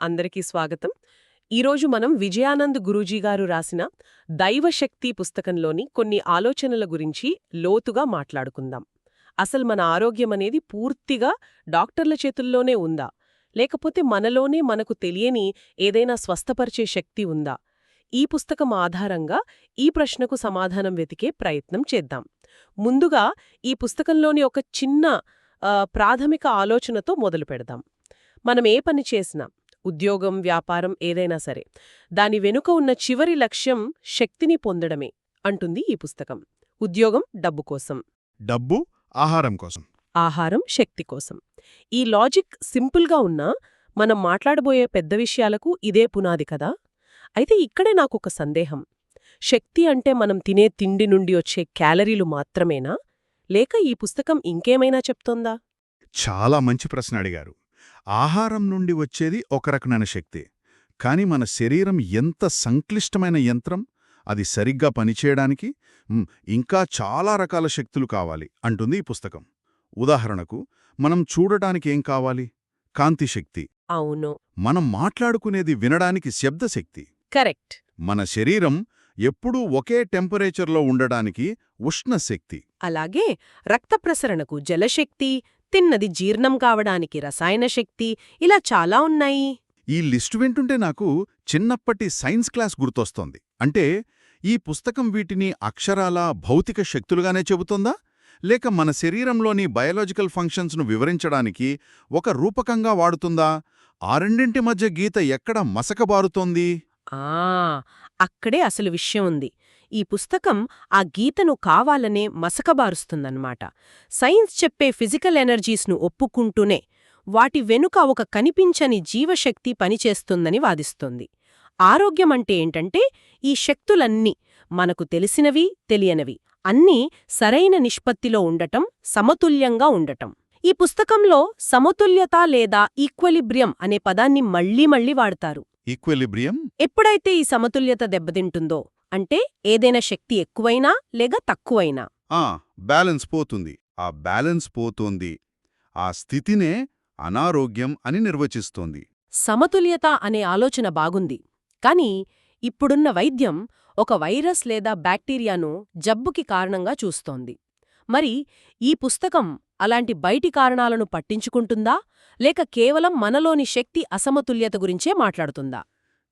అందరికీ స్వాగతం. ఈరోజు మనం విజయానంద్ గురూజీ గారు రాసిన దైవశక్తి పుస్తకంలోని కొన్ని ఆలోచనల గురించి లోతుగా మాట్లాడుకుందాం. అసలు మన ఆరోగ్యం అనేది పూర్తిగా డాక్టర్ల చేతుల్లోనే ఉందా? లేకపోతే మనలోనే మనకు తెలియని ఏదైనా స్వస్థపరిచే శక్తి ఉందా? ఈ పుస్తకం ఆధారంగా ఈ ప్రశ్నకు సమాధానం వెతికే ప్రయత్నం చేద్దాం. ముందుగా ఈ పుస్తకంలోని ఒక చిన్న ఆ, ప్రాథమిక ఆలోచనతో మొదలు పెడదాం మనం ఏ పని చేసినా ఉద్యోగం వ్యాపారం ఏదైనా సరే. దాని వెనుక ఉన్న చివరి లక్ష్యం శక్తిని పొందడమే అంటుంది ఈ పుస్తకం. ఉద్యోగం డబ్బు కోసం. డబ్బు ఆహారం కోసం. ఆహారం శక్తి కోసం. ఈ లాజిక్ సింపుల్గా ఉన్నా మనం మాట్లాడబోయే పెద్ద విషయాలకు ఇదే పునాది కదా? అయితే ఇక్కడే నాకొక సందేహం. శక్తి అంటే మనం తినే తిండి నుండి వచ్చే క్యాలరీలు మాత్రమేనా? లేక ఈ పుస్తకం ఇంకేమైనా చెప్తోందా? చాలా మంచి ప్రశ్న అడిగారు. ఆహారం నుండి వచ్చేది ఒక రకమైన శక్తి. కాని మన శరీరం ఎంత సంక్లిష్టమైన యంత్రం అది సరిగ్గా పనిచేయడానికి ఇంకా చాలా రకాల శక్తులు కావాలి అంటుంది ఈ పుస్తకం. ఉదాహరణకు మనం చూడటానికి ఏం కావాలి? కాంతి శక్తి. అవును. మనం మాట్లాడుకునేది వినడానికి శబ్దశక్తి కరెక్ట్. మన శరీరం ఎప్పుడూ ఒకే టెంపరేచర్లో ఉండడానికి ఉష్ణశక్తి అలాగే రక్త ప్రసరణకు జలశక్తి తిన్నది జీర్ణం కావడానికి రసాయన శక్తి ఇలా చాలా ఉన్నాయి. ఈ లిస్టు వింటుంటే నాకు చిన్నప్పటి సైన్స్ క్లాస్ గుర్తొస్తోంది. అంటే ఈ పుస్తకం వీటిని అక్షరాల భౌతిక శక్తులుగానే చెబుతోందా? లేక మన శరీరంలోని బయోలాజికల్ ఫంక్షన్స్ను వివరించడానికి ఒక రూపకంగా వాడుతుందా? ఆ రెండింటి మధ్య గీత ఎక్కడ మసకబారుతోంది? ఆ అక్కడే అసలు విషయం ఉంది. ఈ పుస్తకం ఆ గీతను కావాలనే మసకబారుస్తుందన్నమాట. సైన్స్ చెప్పే ఫిజికల్ ఎనర్జీస్ను ఒప్పుకుంటూనే వాటి వెనుక ఒక కనిపించని జీవశక్తి పనిచేస్తుందని వాదిస్తోంది. ఆరోగ్యమంటే ఏంటంటే ఈ శక్తులన్నీ మనకు తెలిసినవి తెలియనివి అన్నీ సరైన నిష్పత్తిలో ఉండటం సమతుల్యంగా ఉండటం. ఈ పుస్తకంలో సమతుల్యత లేదా ఈక్వలిబ్రియం అనే పదాన్ని మళ్ళీ మళ్ళీ వాడతారు. ఈక్వెలిబ్రియం? ఎప్పుడైతే ఈ సమతుల్యత దెబ్బతింటుందో అంటే ఏదైనా శక్తి ఎక్కువైనా లేక తక్కువైనా. ఆ బ్యాలెన్స్ పోతుంది. ఆ బ్యాలెన్స్ పోతోంది. ఆ స్థితినే అనారోగ్యం అని నిర్వచిస్తోంది. సమతుల్యత అనే ఆలోచన బాగుంది. కాని ఇప్పుడున్న వైద్యం ఒక వైరస్ లేదా బ్యాక్టీరియాను జబ్బుకి కారణంగా చూస్తోంది. మరి ఈ పుస్తకం అలాంటి బయటి కారణాలను పట్టించుకుంటుందా? లేక కేవలం మనలోని శక్తి అసమతుల్యత గురించే మాట్లాడుతుందా?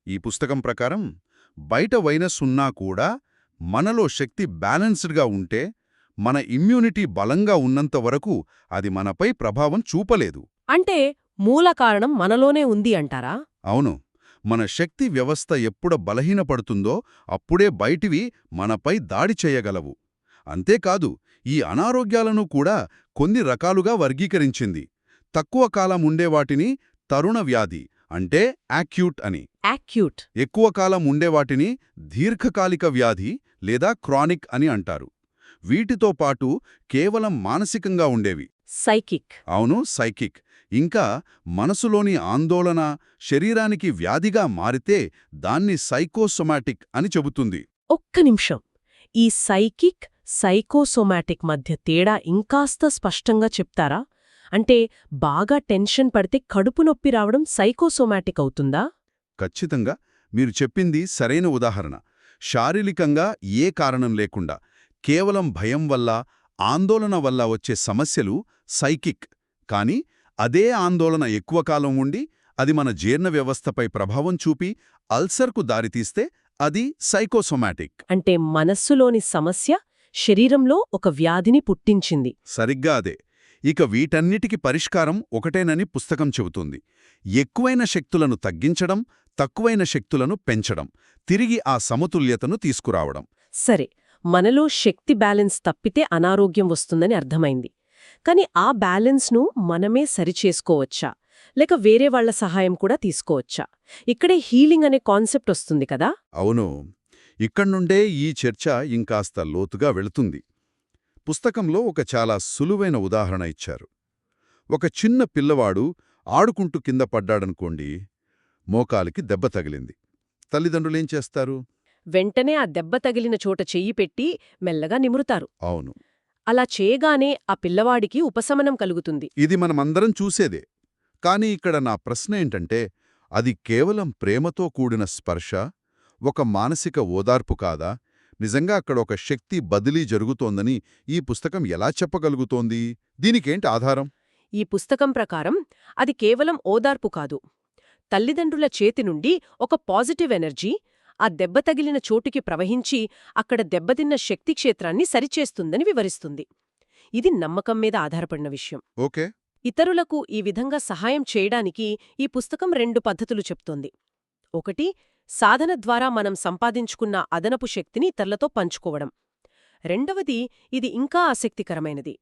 ఈ పుస్తకం ప్రకారం బయట వైనస్ ఉన్నా కూడా మనలో శక్తి బ్యాలెన్స్డ్గా ఉంటే మన ఇమ్యూనిటీ బలంగా ఉన్నంత వరకు అది మనపై ప్రభావం చూపలేదు. అంటే మూల కారణం మనలోనే ఉంది అంటారా? అవును. మన శక్తి వ్యవస్థ ఎప్పుడ బలహీనపడుతుందో అప్పుడే బయటివి మనపై దాడి చేయగలవు. అంతేకాదు ఈ అనారోగ్యాలను కూడా కొన్ని రకాలుగా వర్గీకరించింది. తక్కువ కాలం ఉండేవాటిని తరుణ వ్యాధి అంటే యాక్యూట్ అని. యాక్యూట్. ఎక్కువ కాలం ఉండేవాటిని దీర్ఘకాలిక వ్యాధి లేదా క్రానిక్ అని అంటారు. వీటితో పాటు కేవలం మానసికంగా ఉండేవి. సైకిక్. అవును సైకిక్. ఇంకా మనసులోని ఆందోళన శరీరానికి వ్యాధిగా మారితే దాన్ని సైకోసొమాటిక్ అని చెబుతుంది. ఒక్క నిమిషం. ఈ సైకిక్ సైకోసోమాటిక్ మధ్య తేడా ఇంకాస్త స్పష్టంగా చెప్తారా? అంటే బాగా టెన్షన్ పడితే కడుపు నొప్పి రావడం సైకోసోమాటిక్ అవుతుందా? ఖచ్చితంగా. మీరు చెప్పింది సరైన ఉదాహరణ. శారీరకంగా ఏ కారణం లేకుండా కేవలం భయం వల్ల ఆందోళన వల్ల వచ్చే సమస్యలు సైకిక్. కానీ అదే ఆందోళన ఎక్కువ కాలం ఉండి అది మన జీర్ణ వ్యవస్థపై ప్రభావం చూపి అల్సర్కు దారితీస్తే అది సైకోసొమాటిక్. అంటే మనస్సులోని సమస్య శరీరంలో ఒక వ్యాధిని పుట్టించింది. సరిగ్గా అదే. ఇక వీటన్నిటికి పరిష్కారం ఒకటేనని పుస్తకం చెబుతుంది. ఎక్కువైన శక్తులను తగ్గించడం తక్కువైన శక్తులను పెంచడం తిరిగి ఆ సమతుల్యతను తీసుకురావడం. సరే మనలో శక్తి బ్యాలెన్స్ తప్పితే అనారోగ్యం వస్తుందని అర్థమైంది. కాని ఆ బ్యాలెన్స్ను మనమే సరిచేసుకోవచ్చా? లేక వేరే వాళ్ళ సహాయం కూడా తీసుకోవచ్చా? ఇక్కడే హీలింగ్ అనే కాన్సెప్ట్ వస్తుంది కదా? అవును. ఇక్కడ్నుండే ఈ చర్చ ఇంకాస్త లోతుగా వెళుతుంది. పుస్తకంలో ఒక చాలా సులువైన ఉదాహరణ ఇచ్చారు. ఒక చిన్న పిల్లవాడు ఆడుకుంటూ కింద పడ్డాడనుకోండి మోకాలికి దెబ్బ తగిలింది. తల్లిదండ్రులేం చేస్తారు? వెంటనే ఆ దెబ్బ తగిలిన చోట చెయ్యి పెట్టి మెల్లగా నిమురుతారు. అవును. అలా చేయగానే ఆ పిల్లవాడికి ఉపశమనం కలుగుతుంది. ఇది మనమందరం చూసేదే. కాని ఇక్కడ నా ప్రశ్న ఏంటంటే అది కేవలం ప్రేమతో కూడిన స్పర్శ ఒక మానసిక ఓదార్పు కాదా? నిజంగా అక్కడ ఒక శక్తి బదిలీ జరుగుతోందని ఈ పుస్తకం ఎలా చెప్పగలుగుతోంది? దీనికేంటి ఆధారం? ఈ పుస్తకం ప్రకారం అది కేవలం ఓదార్పు కాదు. తల్లిదండ్రుల చేతి నుండి ఒక పాజిటివ్ ఎనర్జీ ఆ దెబ్బ తగిలిన చోటుకి ప్రవహించి అక్కడ దెబ్బతిన్న శక్తి క్షేత్రాన్ని సరిచేస్తుందని వివరిస్తుంది. ఇది నమ్మకం మీద ఆధారపడిన విషయం. ఓకే. ఇతరులకు ఈ విధంగా సహాయం చేయడానికి ఈ పుస్తకం రెండు పద్ధతులు చెప్తోంది. ఒకటి సాధన ద్వారా మనం సంపాదించుకున్న అదనపు శక్తిని ఇతరులతో పంచుకోవడం. రెండవది ఇది ఇంకా ఆసక్తికరమైనది.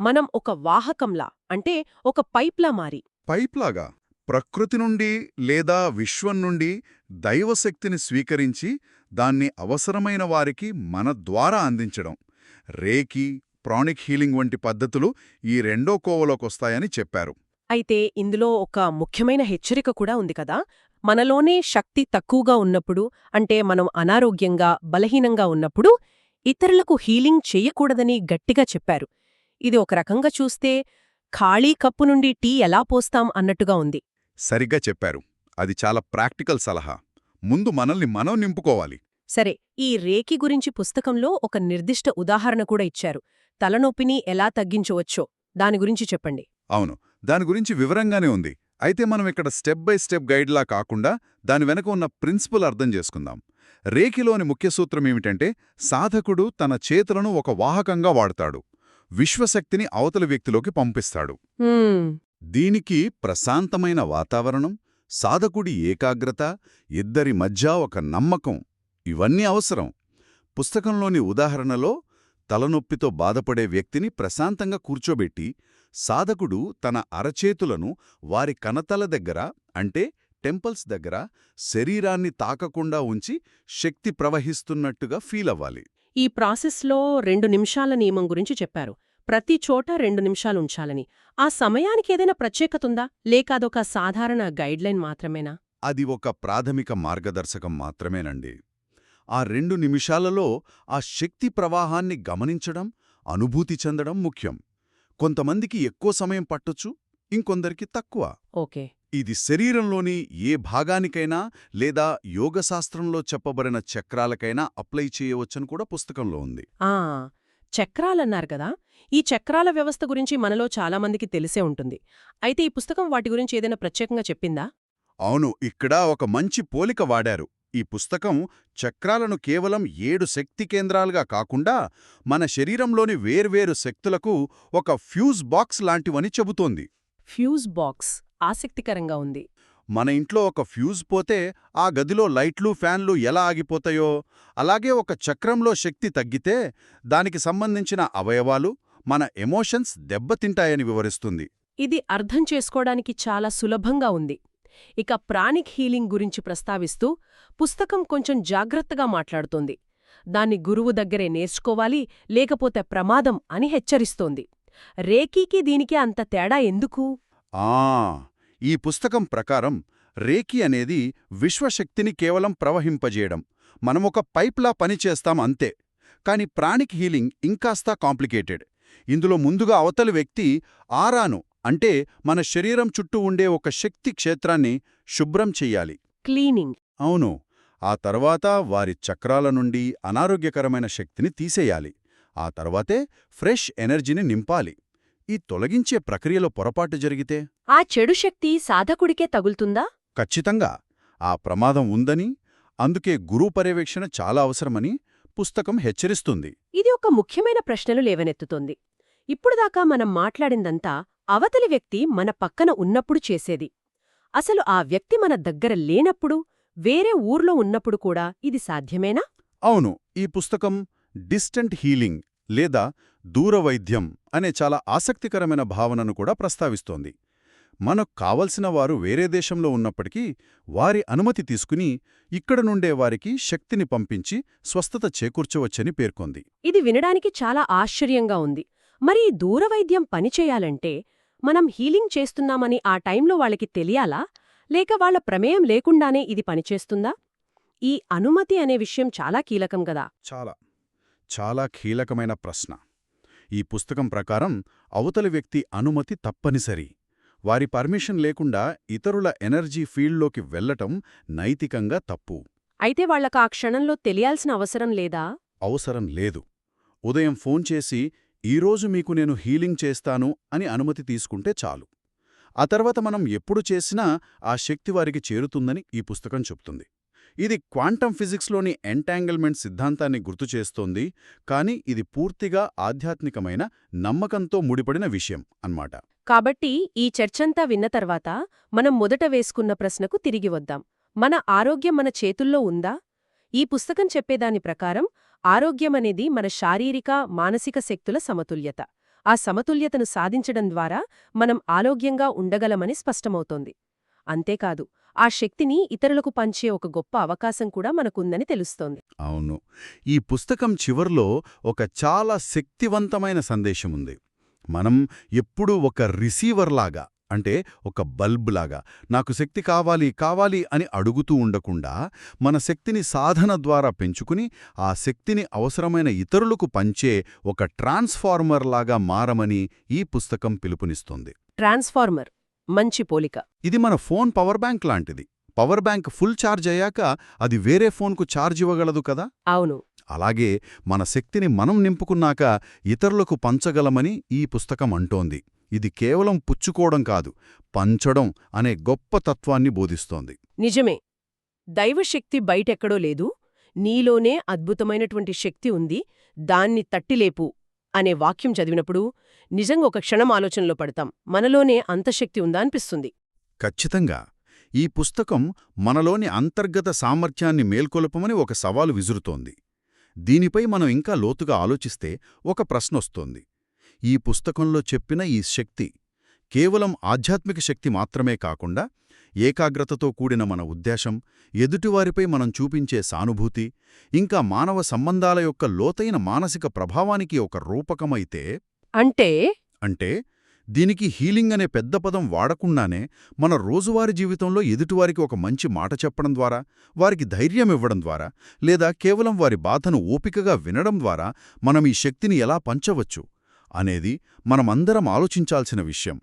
మనం ఒక వాహకంలా అంటే ఒక పైప్లా మారి. పైప్లాగా? ప్రకృతి నుండి లేదా విశ్వం నుండి దైవశక్తిని స్వీకరించి దాన్ని అవసరమైన వారికి మన ద్వారా అందించడం. రేకి ప్రాణిక్ హీలింగ్ వంటి పద్ధతులు ఈ రెండో కోవలోకొస్తాయని చెప్పారు. అయితే ఇందులో ఒక ముఖ్యమైన హెచ్చరిక కూడా ఉంది కదా? మనలోనే శక్తి తక్కువగా ఉన్నప్పుడు అంటే మనం అనారోగ్యంగా బలహీనంగా ఉన్నప్పుడు ఇతరులకు హీలింగ్ చెయ్యకూడదని గట్టిగా చెప్పారు. ఇది ఒక రకంగా చూస్తే ఖాళీ కప్పు నుండి టీ ఎలా పోస్తాం అన్నట్టుగా ఉంది. సరిగ్గా చెప్పారు. అది చాలా ప్రాక్టికల్ సలహా. ముందు మనల్ని మనం నింపుకోవాలి. సరే ఈ రేకి గురించి పుస్తకంలో ఒక నిర్దిష్ట ఉదాహరణ కూడా ఇచ్చారు. తలనొప్పిని ఎలా తగ్గించవచ్చో దాని గురించి చెప్పండి. అవును. దాని గురించి వివరంగానే ఉంది. అయితే మనం ఇక్కడ స్టెప్ బై స్టెప్ గైడ్లా కాకుండా దాని వెనక ఉన్న ప్రిన్సిపల్ అర్థం చేసుకుందాం. రేకిలోని ముఖ్య సూత్రం ఏమిటంటే సాధకుడు తన చేతులను ఒక వాహకంగా వాడతాడు. విశ్వశక్తిని అవతల వ్యక్తిలోకి పంపిస్తాడు. దీనికి ప్రశాంతమైన వాతావరణం సాధకుడి ఏకాగ్రత ఇద్దరి మధ్య ఒక నమ్మకం ఇవన్నీ అవసరం. పుస్తకంలోని ఉదాహరణలో తలనొప్పితో బాధపడే వ్యక్తిని ప్రశాంతంగా కూర్చోబెట్టి సాధకుడు తన అరచేతులను వారి కనతల దగ్గర అంటే టెంపల్స్ దగ్గర శరీరాన్ని తాకకుండా ఉంచి శక్తి ప్రవహిస్తున్నట్టుగా ఫీలవ్వాలి ఈ ప్రాసెస్లో రెండు నిమిషాల నియమం గురించి చెప్పారు. ప్రతి చోట రెండు నిమిషాలు ఉంచాలని. ఆ సమయానికి ఏదైనా ప్రత్యేకతుందా లేక అదొక సాధారణ గైడ్లైన్ మాత్రమేనా? అది ఒక ప్రాథమిక మార్గదర్శకం మాత్రమేనండి. ఆ రెండు నిమిషాలలో ఆ శక్తి ప్రవాహాన్ని గమనించడం అనుభూతి చెందడం ముఖ్యం. కొంతమందికి ఎక్కువ సమయం పట్టొచ్చు ఇంకొందరికి తక్కువ. ఓకే. ఇది శరీరంలోని ఏ భాగానికైనా లేదా యోగశాస్త్రంలో చెప్పబడిన చక్రాలకైనా అప్లై చేయవచ్చని కూడా పుస్తకంలో ఉంది. ఆ చక్రాలన్నారు కదా. ఈ చక్రాల వ్యవస్థ గురించి మనలో చాలామందికి తెలిసే ఉంటుంది. అయితే ఈ పుస్తకం వాటి గురించి ఏదైనా ప్రత్యేకంగా చెప్పిందా? అవును ఇక్కడ ఒక మంచి పోలిక వాడారు. ఈ పుస్తకం చక్రాలను కేవలం ఏడు శక్తి కేంద్రాలుగా కాకుండా మన శరీరంలోని వేర్వేరు శక్తులకు ఒక ఫ్యూజ్ బాక్స్ లాంటివని చెబుతోంది. ఫ్యూజ్ బాక్స్ ఆసక్తికరంగా ఉంది. మన ఇంట్లో ఒక ఫ్యూజ్ పోతే ఆ గదిలో లైట్లు ఫ్యాన్లు ఎలా ఆగిపోతాయో అలాగే ఒక చక్రంలో శక్తి తగ్గితే దానికి సంబంధించిన అవయవాలు మన ఎమోషన్స్ దెబ్బతింటాయని వివరిస్తుంది. ఇది అర్థం చేసుకోవడానికి చాలా సులభంగా ఉంది. ఇక ప్రాణిక్ హీలింగ్ గురించి ప్రస్తావిస్తూ పుస్తకం కొంచెం జాగ్రత్తగా మాట్లాడుతోంది. దాన్ని గురువు దగ్గరే నేర్చుకోవాలి లేకపోతే ప్రమాదం అని హెచ్చరిస్తోంది. రేకీకి దీనికి అంత తేడా ఎందుకు? ఆ ఈ పుస్తకం ప్రకారం రేకి అనేది విశ్వశక్తిని కేవలం ప్రవహింపజేయడం. మనమొక పైప్లా పనిచేస్తాం అంతే. కాని ప్రాణిక్ హీలింగ్ ఇంకాస్త కాంప్లికేటెడ్. ఇందులో ముందుగా అవతలి వ్యక్తి ఆరాను అంటే మన శరీరం చుట్టూ ఉండే ఒక శక్తి క్షేత్రాన్ని శుభ్రం చెయ్యాలి. క్లీనింగ్. అవును. ఆ తర్వాత వారి చక్రాల నుండి అనారోగ్యకరమైన శక్తిని తీసేయాలి. ఆ తర్వాతే ఫ్రెష్ ఎనర్జీని నింపాలి. ఈ తొలగించే ప్రక్రియలో పొరపాటు జరిగితే? ఆ చెడు శక్తి సాధకుడికే తగులుతుందా? ఖచ్చితంగా. ఆ ప్రమాదం ఉందని అందుకే గురువు పర్యవేక్షణ చాలా అవసరమని పుస్తకం హెచ్చరిస్తుంది. ఇది ఒక ముఖ్యమైన ప్రశ్నలు లేవనెత్తుతోంది. ఇప్పుడుదాకా మనం మాట్లాడిందంతా అవతలి వ్యక్తి మన పక్కన ఉన్నప్పుడు చేసేది. అసలు ఆ వ్యక్తి మన దగ్గర లేనప్పుడు వేరే ఊర్లో ఉన్నప్పుడు కూడా ఇది సాధ్యమేనా? అవును ఈ పుస్తకం డిస్టెంట్ హీలింగ్ లేదా దూరవైద్యం అనే చాలా ఆసక్తికరమైన భావనను కూడా ప్రస్తావిస్తోంది. మనకు కావలసిన వారు వేరే దేశంలో ఉన్నప్పటికీ వారి అనుమతి తీసుకుని ఇక్కడ నుండే వారికి శక్తిని పంపించి స్వస్థత చేకూర్చవచ్చని పేర్కొంది. ఇది వినడానికి చాలా ఆశ్చర్యంగా ఉంది. మరి ఈ దూరవైద్యం పనిచేయాలంటే మనం హీలింగ్ చేస్తున్నామని ఆ టైంలో వాళ్ళకి తెలియాలా? లేక వాళ్ళ ప్రమేయం లేకుండానే ఇది పనిచేస్తుందా ఈ అనుమతి అనే విషయం చాలా కీలకం గదా. చాలా. చాలా కీలకమైన ప్రశ్న. ఈ పుస్తకం ప్రకారం అవతలి వ్యక్తి అనుమతి తప్పనిసరి. వారి పర్మిషన్ లేకుండా ఇతరుల ఎనర్జీ ఫీల్డ్లోకి వెళ్ళటం నైతికంగా తప్పు. అయితే వాళ్ళకు ఆ క్షణంలో తెలియాల్సిన అవసరం లేదా? అవసరం లేదు. ఉదయం ఫోన్ చేసి ఈరోజు మీకు నేను హీలింగ్ చేస్తాను అని అనుమతి తీసుకుంటే చాలు. ఆ తర్వాత మనం ఎప్పుడు చేసినా ఆ శక్తి వారికి చేరుతుందని ఈ పుస్తకం చెప్తుంది. ఇది క్వాంటం ఫిజిక్స్లోని ఎంటాంగిల్మెంట్ సిద్ధాంతాన్ని గుర్తుచేస్తోంది కానీ ఇది పూర్తిగా ఆధ్యాత్మికమైన నమ్మకంతో ముడిపడిన విషయం అన్నమాట. కాబట్టి ఈ చర్చంతా విన్న తర్వాత మనం మొదట వేసుకున్న ప్రశ్నకు తిరిగి వద్దాం. మన ఆరోగ్యం మన చేతుల్లో ఉందా? ఈ పుస్తకం చెప్పేదాని ప్రకారం ఆరోగ్యమనేది మన శారీరక మానసిక శక్తుల సమతుల్యత. ఆ సమతుల్యతను సాధించడం ద్వారా మనం ఆరోగ్యంగా ఉండగలమని స్పష్టమవుతోంది. అంతేకాదు ఆ శక్తిని ఇతరులకు పంచే ఒక గొప్ప అవకాశం కూడా మనకుందని తెలుస్తోంది. అవును. ఈ పుస్తకం చివర్లో ఒక చాలా శక్తివంతమైన సందేశముంది. మనం ఎప్పుడూ ఒక రిసీవర్లాగా అంటే ఒక బల్బ్లాగా నాకు శక్తి కావాలి కావాలి అని అడుగుతూ ఉండకుండా మన శక్తిని సాధన ద్వారా పెంచుకుని ఆ శక్తిని అవసరమైన ఇతరులకు పంచే ఒక ట్రాన్స్ఫార్మర్లాగా మారమని ఈ పుస్తకం పిలుపునిస్తుంది. ట్రాన్స్ఫార్మర్ మంచి పోలిక. ఇది మన ఫోన్ పవర్ బ్యాంక్ లాంటిది. పవర్ బ్యాంక్ ఫుల్ ఛార్జ్ అయ్యాక అది వేరే ఫోన్కు ఛార్జ్ ఇవ్వగలదు కదా? అవును. అలాగే మన శక్తిని మనం నింపుకున్నాక ఇతరులకు పంచగలమని ఈ పుస్తకం అంటోంది. ఇది కేవలం పుచ్చుకోవడం కాదు పంచడం అనే గొప్ప తత్వాన్ని బోధిస్తోంది. నిజమే. దైవశక్తి బయటెక్కడో లేదు నీలోనే అద్భుతమైనటువంటి శక్తి ఉంది దాన్ని తట్టిలేపు అనే వాక్యం చదివినప్పుడు నిజంగా ఒక క్షణం ఆలోచనలో పడతాం మనలోనే అంతశక్తి ఉందా అనిపిస్తుంది. ఖచ్చితంగా. ఈ పుస్తకం మనలోని అంతర్గత సామర్థ్యాన్ని మేల్కొల్పమని ఒక సవాలు విసురుతోంది. దీనిపై మనం ఇంకా లోతుగా ఆలోచిస్తే ఒక ప్రశ్నొస్తోంది. ఈ పుస్తకంలో చెప్పిన ఈ శక్తి కేవలం ఆధ్యాత్మిక శక్తి మాత్రమే కాకుండా ఏకాగ్రతతో కూడిన మన ఉద్దేశం ఎదుటివారిపై మనం చూపించే సానుభూతి ఇంకా మానవ సంబంధాల యొక్క లోతైన మానసిక ప్రభావానికి ఒక రూపకమైతే అంటే? అంటే దీనికి హీలింగ్ అనే పెద్ద పదం వాడకుండానే మన రోజువారీ జీవితంలో ఎదుటివారికి ఒక మంచి మాట చెప్పడం ద్వారా వారికి ధైర్యం ఇవ్వడం ద్వారా లేదా కేవలం వారి బాధను ఓపికగా వినడం ద్వారా మనం ఈ శక్తిని ఎలా పంచవచ్చు? అనేది మనమందరం ఆలోచించాల్సిన విషయం.